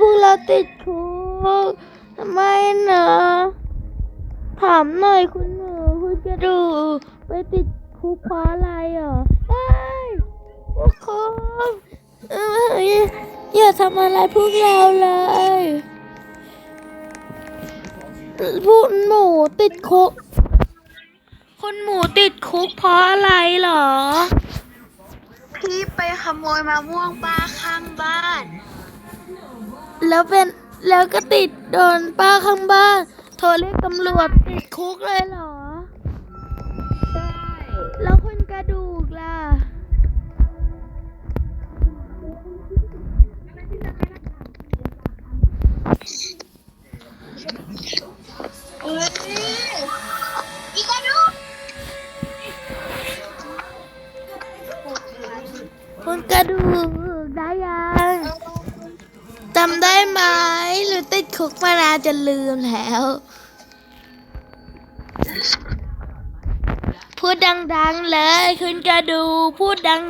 พวกเราติดคุกทำไมนะถามหน่อยคุณหนูคุณกระดู ไปติดคุกเพราะอะไรเหรอเอ้ยพวกคุณอย่าทำอะไรพวกเราเลยพวกหนูติดคุกคุณหมูติดคุกเพราะอะไรเหรอพี่ไปขโมยมะม่วงป้าข้างบ้าน แล้วเป็นแล้วก็ติดโดนป้าข้างบ้าน โทรเรียกตำรวจติดคุกเลยเหรอ ได้ไหมหรือติดคุกมานานจะลืมแล้ว พูดดังๆเลยคุณกระดูกพูดดัง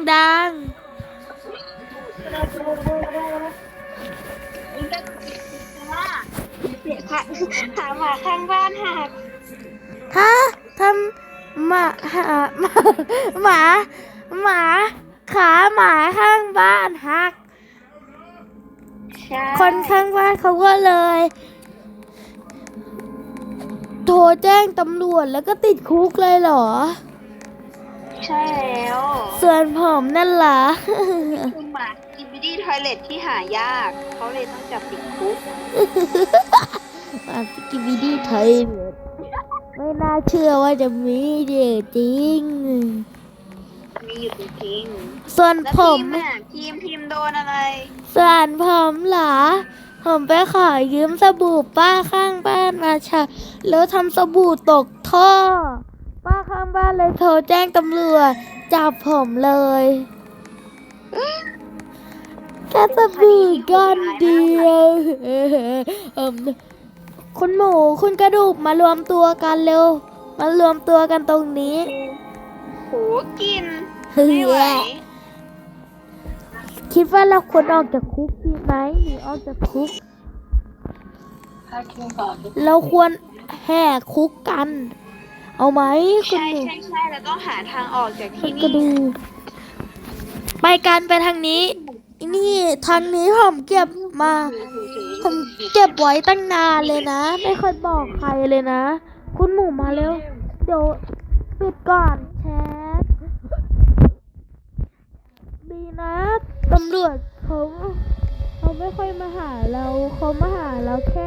อีกาดูเสียค่ะหาหมาข้างบ้านหักๆฮะทำหมาหาหมาหมาหมาขาหมาข้างบ้านหัก ใช่คนข้างบ้านเขาก็เลย โทรแจ้งตำรวจแล้วก็ติดคุกเลยเหรอ ใช่แล้วส่วนผมนั่นล่ะ คุณหมากินบิดี้ทอยเลทที่หายาก เขาเลยต้องจับติดคุกอากิวิดีไทยไม่น่าเชื่อว่าจะมีเด็จริง มีอยู่จริงส่วนๆแล้วผทีม มอะทีมทีมโดนอะไร ส่วนผมเหรอ ผมไปขอยืมสบู่ป้าข้างบ้านมาใช้แล้วทำสบู่ตกท่อ ป้าข้างบ้านเลยโทรแจ้งตำรวจจับผมเลยแค่สบู่ก้อนเดียวเอิ่มคุณหมูคุณกระดูกมารวมตัวกันเร็ว มารวมตัวกันตรงนี้ โหกินเฮ้ย ไม่ไหวคิดว่าเราควรออกจากคุกดีไหมหรือออกจากคุก เราควรแหกคุกกัน เอาไหมคุณใช่หมูใช่ใช่แล้วต้องหาทางออกจากคุที่ณกระนี่ดูกไปกันไปทางนี้ นี่ทางนี้ผมเก็บมา ผมเก็บไว้ตั้งนานเลยนะ ไม่เคยบอกใครเลยนะ คุณหมูมาเร็ว เดี๋ยวปิดก่อนแชท ดีนะตำรวจเขาเขาไม่ค่อยมาหาเราเขามาหาเราแค่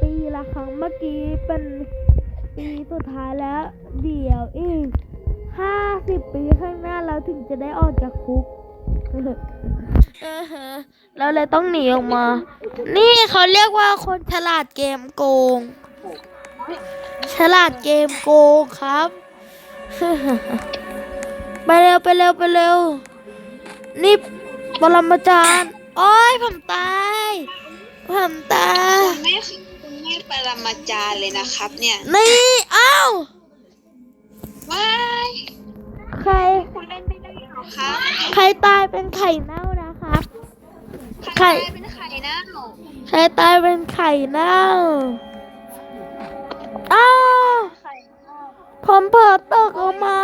ปีละครั้งเมื่อกี้เป็นปีสุดท้ายแล้ว เดี๋ยวอีกห้าสิบปีข้างหน้าเราถึงจะได้ออกจากคุกเราเลยต้องหนีออกมา นี่เขาเรียกว่าคนฉลาดเกมโกง ฉลาดเกมโกงครับ ไปเร็วไปเร็วไปเร็ว นี่ปรมาจารย์ โอ้ยผมตาย ผมตาย คุณไม่คุณไม่ปรมาจารย์เลยนะครับ เนี่ยนี่ เอ้า ว้ายใคร คุณเล่นไม่ได้หรอครับใครตายเป็นไข่เน่านะครับ ใครเป็นใครนะใครตายเป็นไข่เน่าเอ้าใครผมเผลอตกออกมา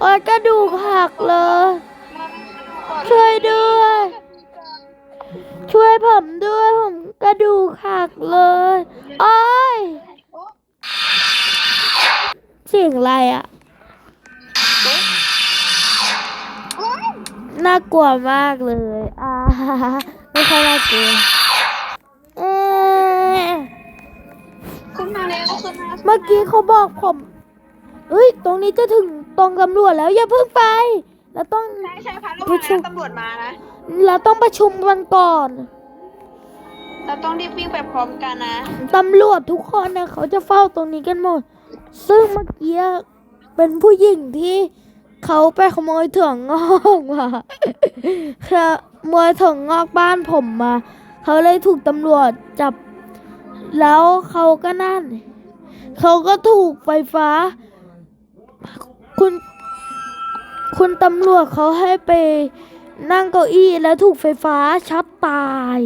โอ้ยกระดูกหักเลย ช่วยด้วย ช่วยผมด้วยผมกระดูกหักเลยโอ้ยเสียงอะไรอะน่ากลัวมากเลยอ่าไม่ค่อยน่ากลัวเอ๊ะคุณมาแล้วคุณมาเมื่อกี้เขาบอกผมเฮ้ย ตรงนี้จะถึงตรงตำรวจแล้วอย่าเพิ่งไป เราต้อง ใช่ใช่พาเรามานะตำรวจมานะ เราต้องประชุมกันก่อน เราต้องรีบวิ่งไปพร้อมกันนะ ตำรวจทุกคนนะเขาจะเฝ้าตรงนี้กันหมด ซึ่งเมื่อกี้เป็นผู้หญิงที่เขาไปขโมยถั่วงอกมาขโมยถั่วงอกบ้านผมมา เขาเลยถูกตำรวจจับ แล้วเขาก็นั่น เขาก็ถูกไฟฟ้า คุณ คุณตำรวจเขาให้ไปนั่งเก้าอี้แล้วถูกไฟฟ้าช็อตตาย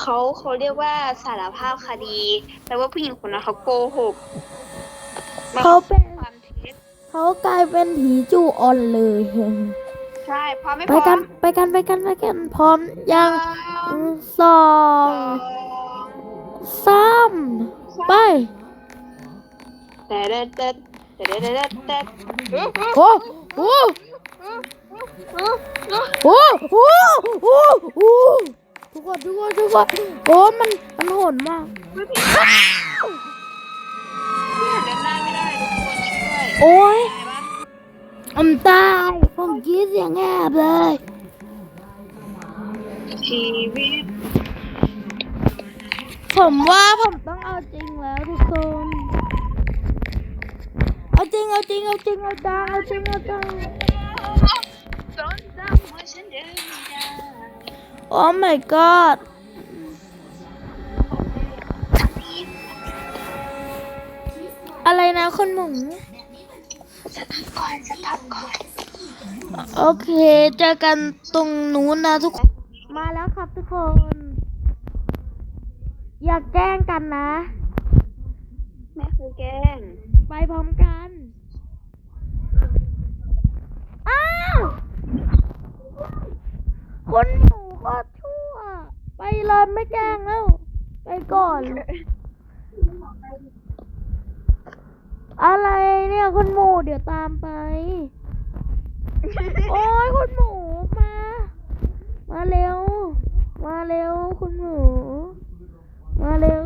เขาเขาเรียกว่าสารภาพคดีแปลว่าผู้หญิงคนนั้นเขาโกหกเขาเป็นความเท็จเขากลายเป็นผีจูออนเลยใช่พร้อมไม่ไปพร้อกันมไปกันไปกันไปกันพร้อมยังสองสองสามไป แต่เด็ดเด็ด แต่เด็ดเด็ดเด็ดโอ้โหโอ้โหโอ้โหทุกคนทุกคนทุกคนโอ้มันมันโหดมากโอ้ยได้ปะผมตายผมกรีดเสียงแอบเลยชีวิตผมว่าผมต้องเอาจริงแล้วทุกคน ริงเอาจริงเอาจริงเอาจังเอาจริงเอาจังจนจำว่าฉันเดินไม่ได้โอ้ my god อะไรนะคุณหมูสต็อปก่อนสต็อปก่อนโอเคเจอกันตรงนู้นนะทุกคนมาแล้วครับทุกคน อยากแกล้งกันนะ แม่คือแกล้ง ไปพร้อมกันอ้าวคนหนูก็ชั่ว ไปเลยไม่แกล้งแล้ว ไปก่อน อะไรเนี่ยคุณหมูเดี๋ยวตามไป โอ้ยคุณหมูมา มาเร็ว มาเร็วคุณหมู มาเร็ว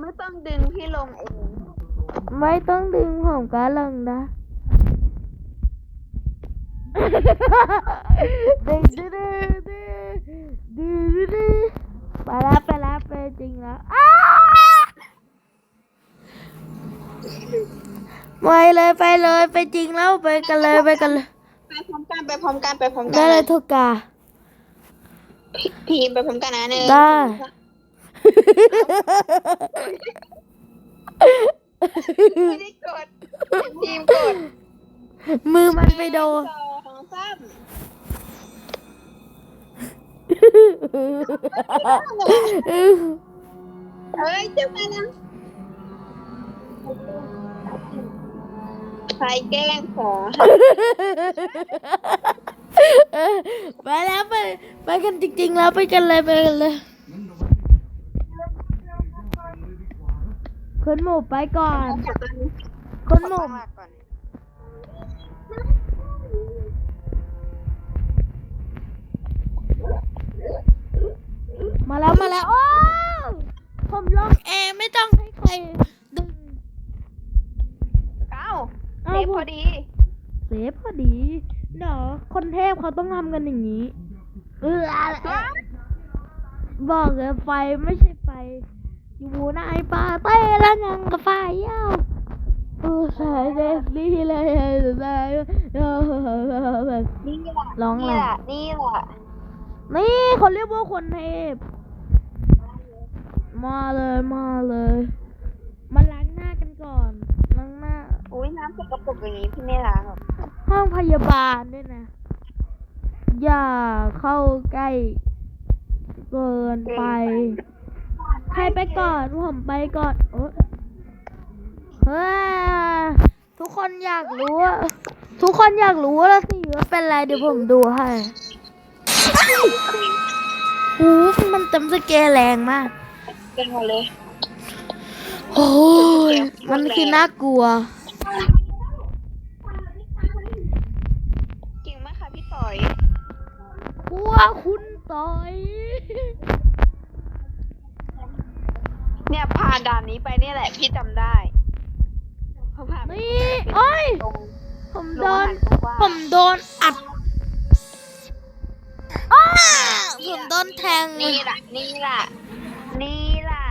ไม่ต้องดึงพี่ลงเอง ไม่ต้องดึงผมก็ลงนะดึงดึงดึงดึงดึงดึงไปแล้วไปแล้วไปจริงแล้วอ้าไปเลยไปเลยไปจริงแล้วไปกันเลยไปกันเลยไปพร้อมกันไปพร้อมกันไปพร้อมกัได้เลยทุกกา พีมไปพร้อมกันนะหนึ่ง ได้ ไม่ได้กดพีมกดมือมันไปโดนสองสามเฮ้ยจะมาแล้วใครแกล้งขอไปแล้วไปไปกันจริงๆแล้วไปกันเลยไปกันเลย คุณหมูไปก่อน คุณหมูหลักก่อน มาแล้วมาแล้วโอ้ผมลงเองไม่ต้องให้ใครดึงเก้าเอ้าเซฟพอดี เซฟพอดีเนาะคนเทพเขาต้องทำกันอย่างนี้ เออบอกเลยไฟไม่ใช่ไฟ อยู่ในป่าเต้แล้วยังกับไฟเยาวเออใส่เดสนี่เลยใส่เออนี่แหละร้องนี่แหละนี่แหละนี่เขาเรียกว่าคนเทพ มาเลยมาเลย มาล้างหน้ากันก่อนล้างหน้าอุ้ยน้ำสกปรกอย่างนี้พี่ไม่ล้างหรอกห้องพยาบาลด้วยนะ อย่าเข้าใกล้ เกินไป ใครไปก่อนผมไปก่อนโอ๊ยเฮ้ยทุกคนอยากรู้ว่าทุกคนอยากรู้ว่าสิว่าเป็นอะไรเดี๋ยวผมดูให้โอ้โหมันจำสเกลแรงมากเป็นหมดเลยโอ้ยมันคือน่ากลัว เก่งมากค่ะพี่ต่อย กลัวคุณต่อย เนี่ยผ่านด่านนี้ไปเนี่ยแหละ พี่จำได้เพราะผ่านนี่โอ้ยลงผมลโดงน อาหารกว้างๆ ผมโดนอัดอ้าผมโดนแทงนี่แหละนี่แหละนี่แหละ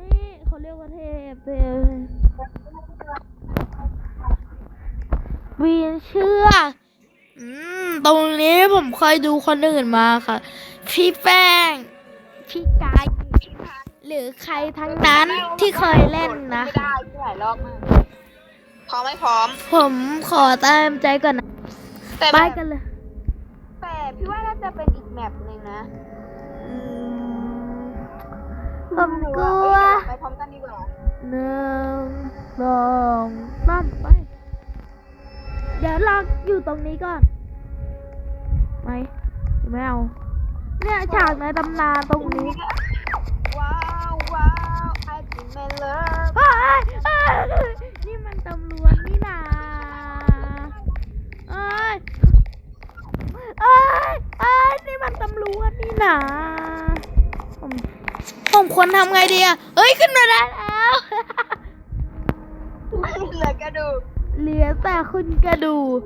นี่นี่เขาเรียกว่าเทพเทพวีนเชื่อ อืม ตรงนี้ผมเคยดูคนอื่นมาค่ะ พี่แป้ง พี่กายหรือใครทั้งนั้นที่เคยเล่นนะไม่ได้ที่หลายรอบมากร้อมไม่พร้อม ผมขอตามใจก่อนนะแต่ไปแบบกันเลย แต่พี่ว่าน่าจะเป็นอีกแมปหนึ่งนะอืมผมกลัวไปพร้อมกันดีกว่าหนึ่งสองสามไป เดี๋ยวเราอยู่ตรงนี้ก่อนไหมไม่เอา เนี่ยฉากในตำนานตรงนี้ว้าวว้าวไอจิแมนเลิฟเอ้ยเอ้ยนี่มันตำรวจนี่นาเอ้ยเอ้ยเอ้ยนี่มันตำรวจนี่นาผมผมควรทำไงดีอะเอ้ย ขึ้นมาได้แล้วเหลือกระดูก เหลือแต่คุณกระดูก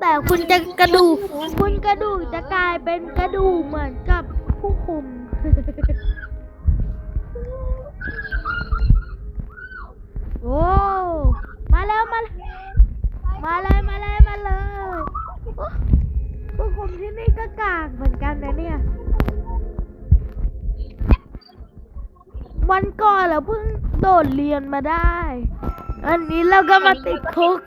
แต่คุณจะกระดูกคุณกระดูกจะกลายเป็นกระดูกเหมือนกับผู้คุม โอ้มาแล้วมาแล้วมาเลยมาเลยมาเลยผู้คุมที่นี่ก็กากเหมือนกันนะเนี่ย วันก่อนเราเพิ่งโดดเรียนมาได้ อันนี้เราก็มาติดคุก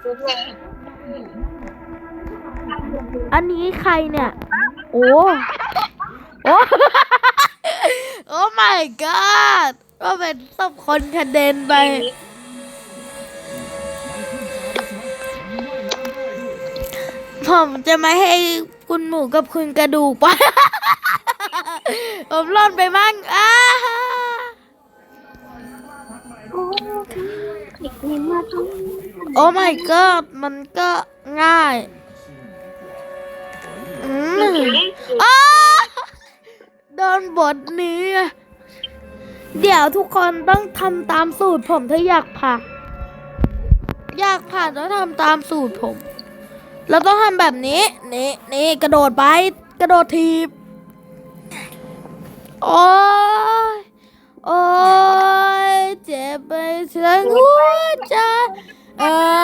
อันนี้ใครเนี่ย โอ้ โอ้ โอ้ my god ก็เป็นศพคนกระเด็นไป ผมจะม่ให้คุณหมูกับคุณกระดูกไป ผมร่อนไปมั่งอ้า โอ้ my god มันก็ง่ายอืมอ้าโดนบทนี้ เดี๋ยวทุกคนต้องทำตามสูตรผมถ้าอยากผ่านอยากผ่านต้องทำตามสูตรผม เราต้องทำแบบนี้ นี่นี่กระโดดไป กระโดดทีบ โอ้ย โอ้ยเจ็บไปทั้งหัวใจเอ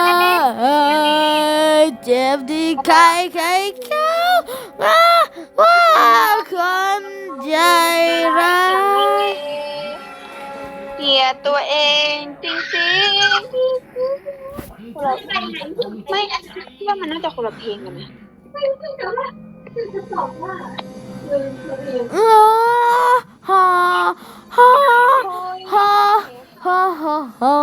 ยเอยเจ็บที่ใครใครเขาว่าว่าคนใจร้ายเกลียดตัวเองจริงๆไม่คิดว่ามันน่าจะคนละเพลงกันนะโอ้ฮ่า ฮ่าฮ่าฮ่าฮ่าฮ่า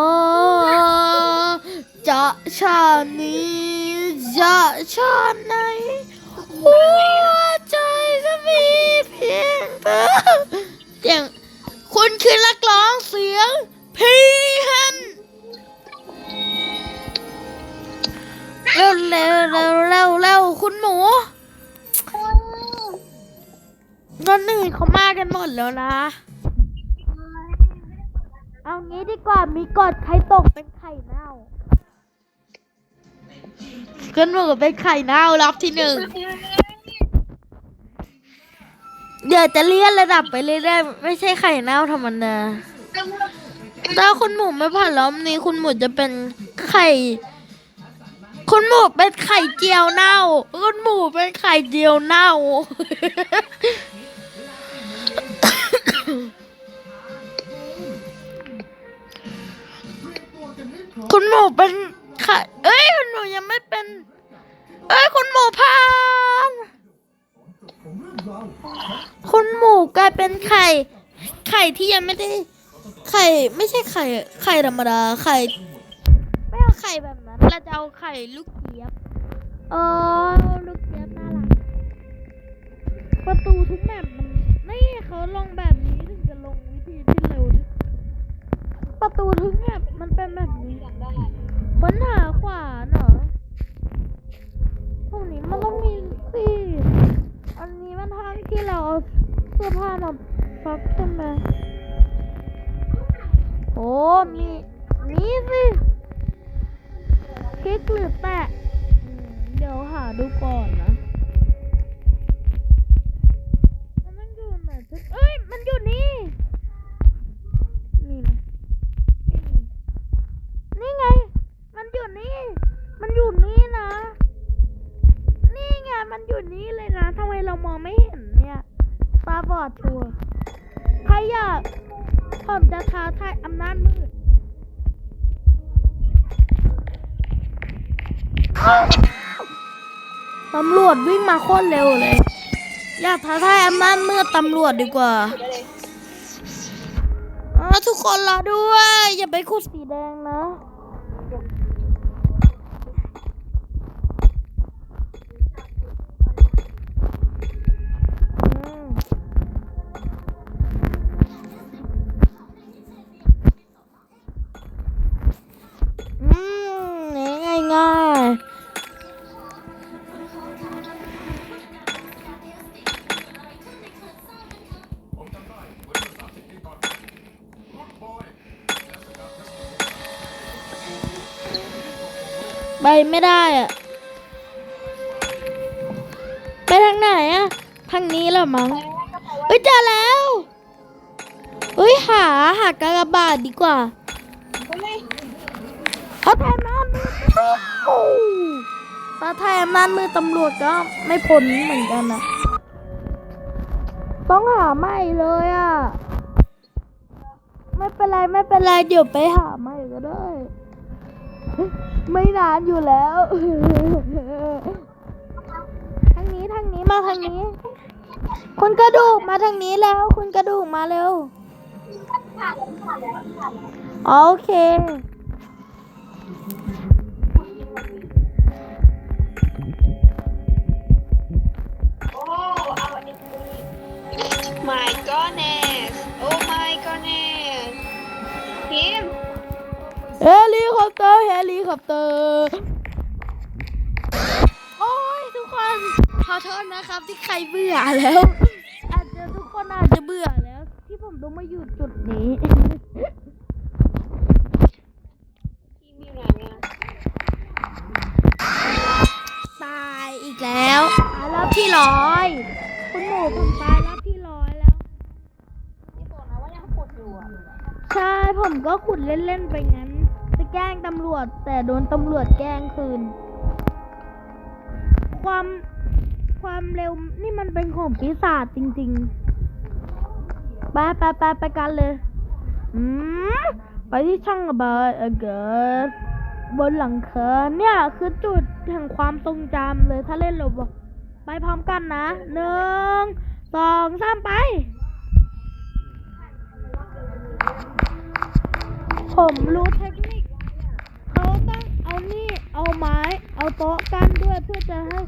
จะชานี้จะชาไหนหัวใจจะมีเพียงเธอเสียงคุณคือนักร้องเสียงพีฮันเร็วเร็วเร็วเร็วเร็วคุณหมู ก็หนึ่งเขามากันหมดแล้วนะ เอางี้ดีกว่ามีกฎใครตกเป็นไข่เน่าขึ้นมือเป็นไข่เน่ารอบที่หนึ่งเดี๋ยวจะเลื่อนระดับไปเรื่อยๆไม่ใช่ไข่เน่าธรรมดาถ้าคุณหมูไม่ผ่านรอบนี้คุณหมูจะเป็นไข่ คุณหมูเป็นไข่เจียวเน่า คุณหมูเป็นไข่เจียวเน่า คุณหมูเป็นไข่เอ้ยคุณหมูยังไม่เป็น เอ้ยคุณหมูผ่านคุณหมูกลายเป็นไข่ ไข่ที่ยังไม่ได้ ไข่ไม่ใช่ไข่ ไข่ธรรมดา ไข่ ไม่เอาไข่แบบนั้น เราจะเอาไข่ลูกเจี๊ยบ เออลูกเจี๊ยบน่ารัก ประตูทุกแมปมัน นี่เขาลงแบบนี้ถึงจะลงวิธีที่เร็วที่สุด ประตูทุกแมปมันเป็นแบบนี้ค้นหาขวานเหรอพวกนี้มันต้องมีสิอันนี้มันทางที่เราเอาเสื้อผ้ามาซักใช่ไหมโอ้มีนี่สิคลิกหรือแตะเดี๋ยวหาดูก่อนนะแล้วมันอยู่ไหนทุกเอ้ย มันอยู่นี่ มีไหมไม่มี นี่ไง มันอยู่นี่ มันอยู่นี่นะ นี่ไง มันอยู่นี่เลยนะ ทำไมเรามองไม่เห็นเนี่ย ตาบอดชัวร์ใครอยาก ผมจะท้าทายอำนาจมืด ตำรวจวิ่งมาโคตรเร็วเลย อยากท้าทายอำนาจมืดตำรวจดีกว่าได้เลยอ่าทุกคนรอด้วย อย่าไปขุดสีแดงนะ ไปไม่ได้อะไปทางไหนอะทางนี้เหรอมั้งเอ้ยเจอแล้วเอ้ยหาหากากบาทดีกว่าเลยเอาแทนน้ำมือตาแทนน้ำมือตำรวจก็ไม่พ้นเหมือนกันนะต้องหาใหม่เลยอะไม่เป็นไรไม่เป็นไรเดี๋ยวไปหาใหม่ก็ได้ ไม่นานอยู่แล้วทางนี้ทางนี้มาทางนี้ คุณกระดูกมาทางนี้แล้ว คุณกระดูกมาเร็ว โอเคโอ้ my goodness oh my goodness พิม เฮลิคอปเตอร์เฮลิคอปเตอร์โอ้ยทุกคนขอโทษนะครับที่ใครเบื่อแล้ว อาจจะทุกคนอาจจะเบื่อแล้ว ที่ผมต้องมาอยู่จุดนี้พิมพ์อยู่ไหนเนี่ยตายอีกแล้วตายรอบที่ร้อยคุณหมูผมตายรอบที่ร้อยแล้วพี่บอกนะว่ายังขุดอยู่อะใช่ผมก็ขุดเล่นๆไปงั้นจะ แกล้งตำรวจ แต่โดนตำรวจแกล้งคืน ความความเร็วนี่มันเป็นของปีศาจจริงๆ ไปไปไปไปกันเลย อืมไปที่ช่องระบายอากาศบนหลังเคาเนี่ยคือจุดแห่งความทรงจำเลยถ้าเล่นโรบอไปพร้อมกันนะหนึ่งสองสามไปผมรู้เทคนิค เขาต้องเอานี่ เอา ไม้ เอาโต๊ะกันด้วยเพื่อจะให้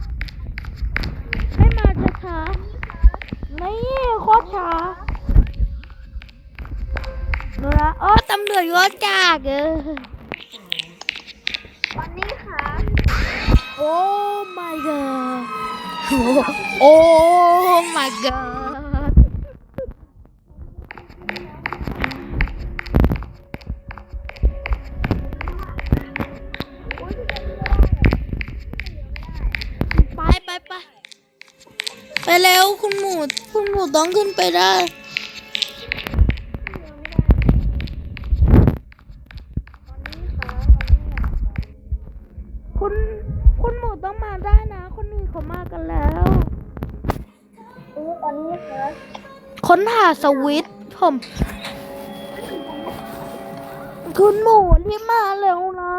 ให้มาช้าๆนี่โคตรช้าดูนะโอ้ตำรวจก็จากเออวันนี้ค่ะ โอ้ my god โอ้ my god องขึ้นไปได้คุณคุณหมูต้องมาได้นะ คนอื่นเขามากันแล้วเออตอนนี้ค่ะค้นหาสวิตผมคุณหมูที่มาเร็วนะ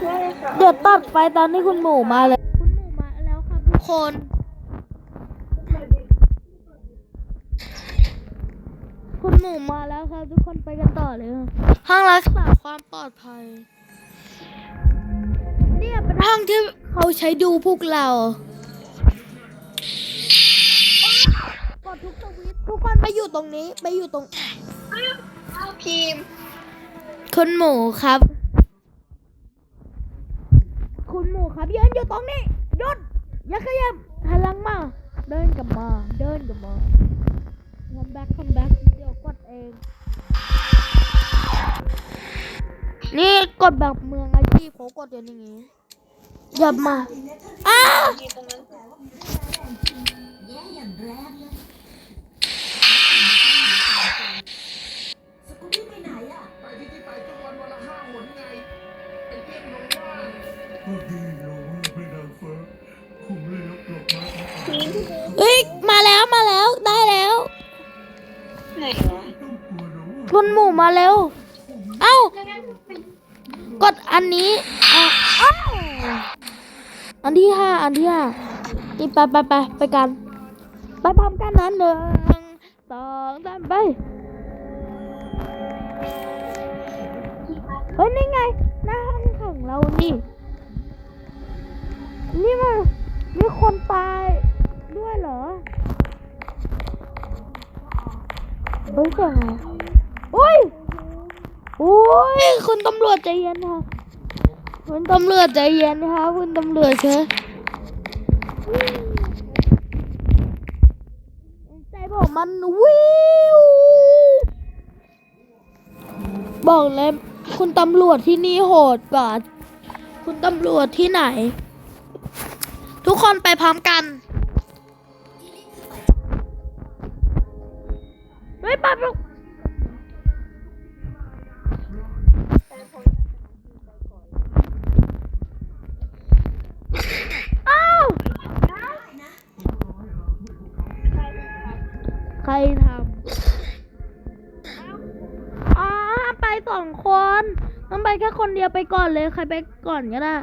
ใช่ค่ะเดี๋ยวตัดไปตอนที่คุณหมูมาเลยคุณหมูมาแล้วครับทุกคน หมูมาแล้วครับ ทุกคนไปกันต่อเลยค่ะห้องรักษาความปลอดภัย เนี่ยเป็นห้องที่เขาใช้ดูพวกเรากดทุกสวิตช์ทุกคนไปอยู่ตรงนี้ ไปอยู่ตรงพิมพ์คุณหมูครับ คุณหมูครับยืนอยู่ตรงนี้หยุดอย่าขยับหันหลังมา เดินกลับมา เดินกลับมา คัมแบ็คคัมแบ็คเดี๋ยวกดเอง นี่กดแบบเมืองอาชีพเขากดอย่างนี้อย่ามาอ้าวอยู่ตรงนั้นไปที่ที่ไปทุกวันวันละห้าหนไงไอ้เตี้ยมาอ้าเฮ้ยมาแล้วมาแล้วได้แล้ว ไหนวะต้องกลัวนหมู่มาเร็ว เอ้ากดอันนี้อะอ้าวอันที่ห้าอันที่ห้านี่ไปไปไปไปกัน ไปพร้อมกันนะหนึ่งสองสามไป เฮ้ยนี่ไงหน้าห้องของเรานี่ นี่มันมีคนตายด้วยเหรอ เฮ้ยเสียงอะไรอุ้ยอุ้ยคุณตำรวจใจเย็นค่ะคุณตำรวจใจเย็นค่ะคุณตำรวจเชอใจผมมันวิวบอกเลยคุณตำรวจที่นี่โหดกว่า คุณตำรวจที่ไหน ทุกคนไปพร้อมกัน ปั๊บปั๊บอ้าวใครทำอ๋อห้ามไปสองคน ต้องไปแค่คนเดียวไปก่อนเลย ใครไปก่อนก็ได้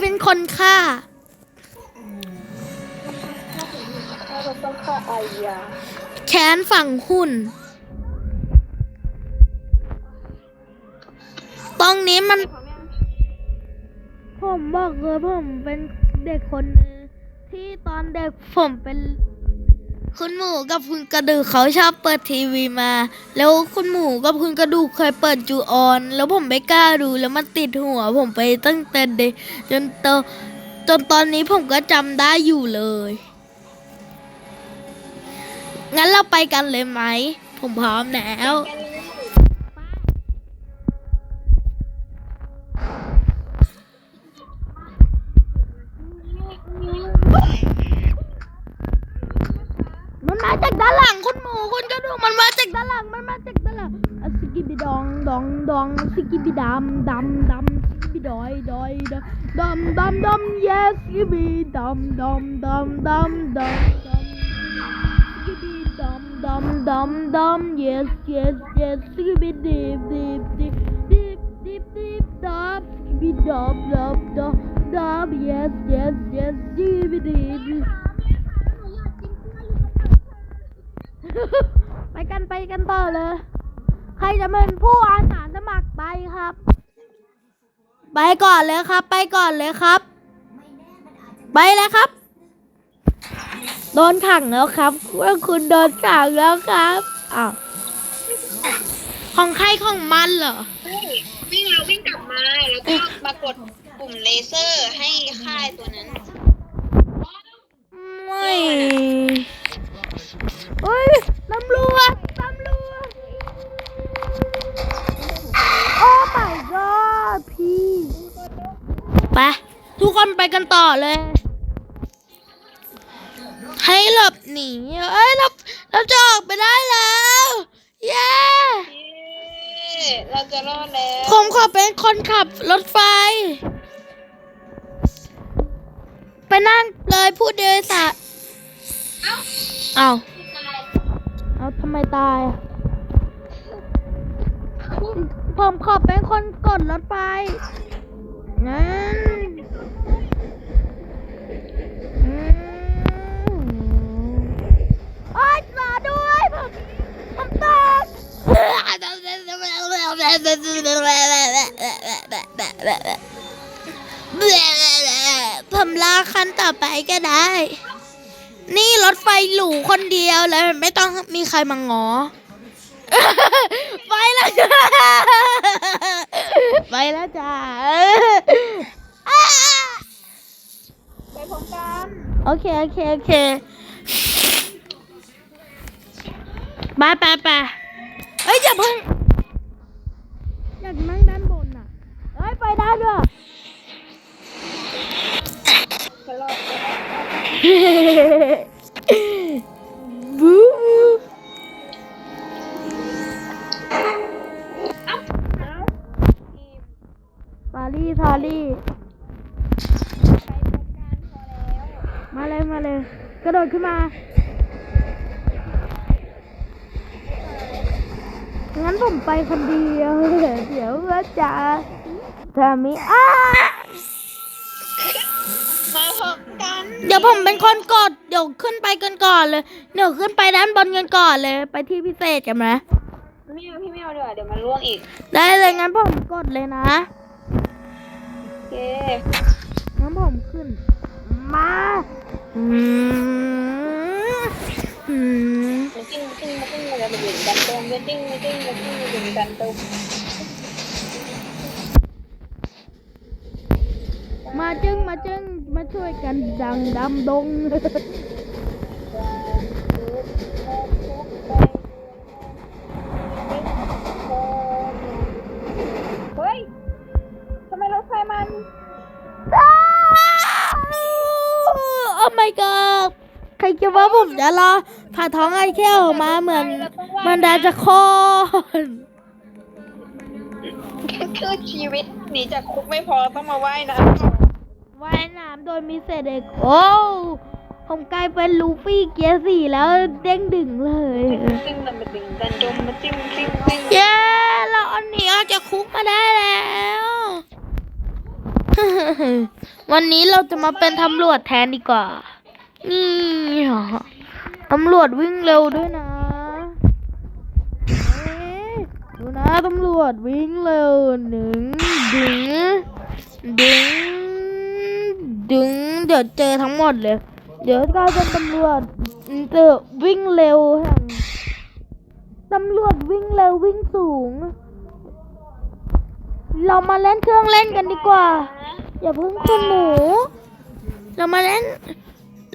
เป็นคนฆ่าถ้าเราต้องฆ่าอายาแค้นฝั่งหุ่น ตรงนี้มัน ผมบอกเลยผมเป็นเด็กคนหนึงที่ตอนเด็กผมเป็น คุณหมูกับคุณกระดูกเขาชอบเปิดทีวีมา แล้วคุณหมูกับคุณกระดูกเคยเปิดจูออน แล้วผมไม่กล้าดูแล้วมันติดหัวผมไปตั้งแต่เด็กจนโตจนตอนนี้ผมก็จำได้อยู่เลย งั้นเราไปกันเลยไหม ผมพร้อมแล้ว มันมาจากด้านหลังคุณหมูคุณกระดูกมันมาจากด้านหลัง มันมาจากด้านหลังอะสกิบิดองดองดองสกิบิดำ ดำดำสกิบิดอยดอยดำดำดำ yes สกิบิดำดำดำดำดำดำสกิบิดำดำดำดำ yes yes yes สกิบิดิบดิบดิบดิบดิบดิบดับสกิบิดับดับดับดับ yes yes yes สกิ กันไปกันต่อเลย ใครจะเป็นผู้อาสาสมัครไปครับ ไปก่อนเลยครับ ไปก่อนเลยครับ ไปเลยครับ โดนขังแล้วครับว่าคุณโดนขังแล้วครับอ้าวของใครของมันเหรอ วิ่งแล้ววิ่งกลับมา แล้วก็มากดปุ่มเลเซอร์ให้ค่ายตัวนั้น ไม่ เฮ้ยตำรวจ ตำรวจ โอ้ my god พี่ไปทุกคนไปกันต่อเลย ให้หลบหนีเอ้ยเราเราจะออกไปได้แล้ว เย้เย้เราจะรอดแล้วผมขอเป็นคนขับรถไฟ ไปนั่งเลยผู้โดยสาร เอาเอาทำไมตาย ผมขอเป็นคนกดรถไฟงั้นอืมโอ๊ยรอด้วยผมผมตกผมรอคันต่อไปก็ได้ นี่รถไฟหรูคนเดียวเลยไม่ต้องมีใครมางอ ไปแล้วจ้า ไปแล้วจ้า ไปพร้อมกัน โอเค โอเค โอเคไปไปไปเอ้ยอย่าเพิ่งอยากนั่งด้านบนอะเอ้ได้ด้วยตลอดเลย บู๊เอ้ารีทารี่มาเลยมาเลยกระโดดขึ้นมา งั้นผมไปคนเดียว เดี๋ยวเพื่อนจะถ้ามีอ้า เดี๋ยวผมเป็นคนกด เดี๋ยวขึ้นไปกันก่อนเลย เดี๋ยวขึ้นไปด้านบนกันก่อนเลย ไปที่พิเศษกันไหมไม่เอาพี่ไม่เอาเดี๋ยวาเดี๋ยวมันล่วงอีก ได้เลยงั้นผมกดเลยนะโอเคงั้นผมขึ้น มาอืมอืมมาจิ้งมาจิ้งมาจิ้ มาเลยมาอยู่กันตรงมาจิ้งมาจิ้งมาจิ้งมาอยู่กันตรงมาจึงมาจึงมาช่วยกันดังดำดงเฮ้ยทำไมรถไฟมันโอ้ my god ใครคิดว่าผมจะรอผ่าท้องไอ้แค่ออกมาเหมือน มันดาจะคลอดคือชีวิตหนีจากคุกไม่พอต้องมาว่ายน้ ว่ายน้ำโดยมีเศษเด็กโอ้ผมกลายเป็นลูฟี่เกียร์สี่แล้วเด้งดึงเลยำจิ้งมันมาดึงดันดมมาจิ้มจิ้มจิ้มเย้เราเอาหนีออกจากคุกมาได้แล้ว วันนี้เราจะมาเป็นตำรวจแทนดีกว่า นี่เหรอตำรวจวิ่งเร็วด้วยนะเอ๊ะดูนะตำรวจวิ่งเร็วหนึ่งดึงดึง ดึงเดี๋ยวเจอทั้งหมดเลย เดี๋ยวกลายเป็นตำรวจเจอวิ่งเร็วแห่งตำรวจวิ่งเร็ววิ่งสูง เรามาเล่นเครื่องเล่นกันดีกว่า อย่าเพิ่งคุณหนู เรามาเล่น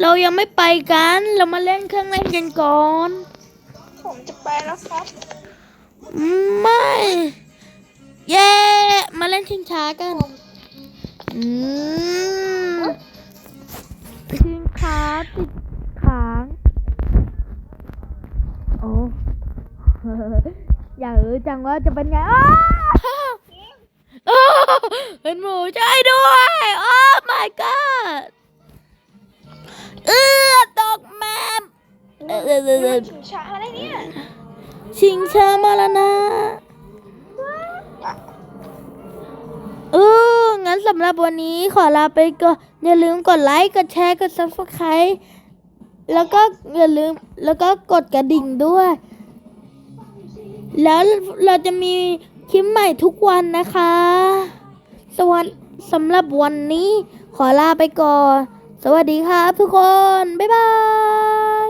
เรายังไม่ไปกัน เรามาเล่นเครื่องเล่นกันก่อน ผมจะไปแล้วครับ ไม่ เย้ มาเล่นชิงช้ากัน อืม ช้าติดขางโอ้อยากรู้จังว่าจะเป็นไงอ้าวอ้าวเป็นหมูช่วยด้วยโอ้ my god เอือตกแมมเออเออเออเออถึงช้าอะไรเนี่ย ชิงช้ามาแล้วนะ เอองั้นสำหรับวันนี้ขอลาไปก่อนอย่าลืมกดไลค์กดแชร์กด subscribe แล้วก็อย่าลืมแล้วก็กดกระดิ่งด้วย แล้วเราจะมีคลิปใหม่ทุกวันนะคะ สวัสสำหรับวันนี้ขอลาไปก่อน สวัสดีครับทุกคน บ๊ายบาย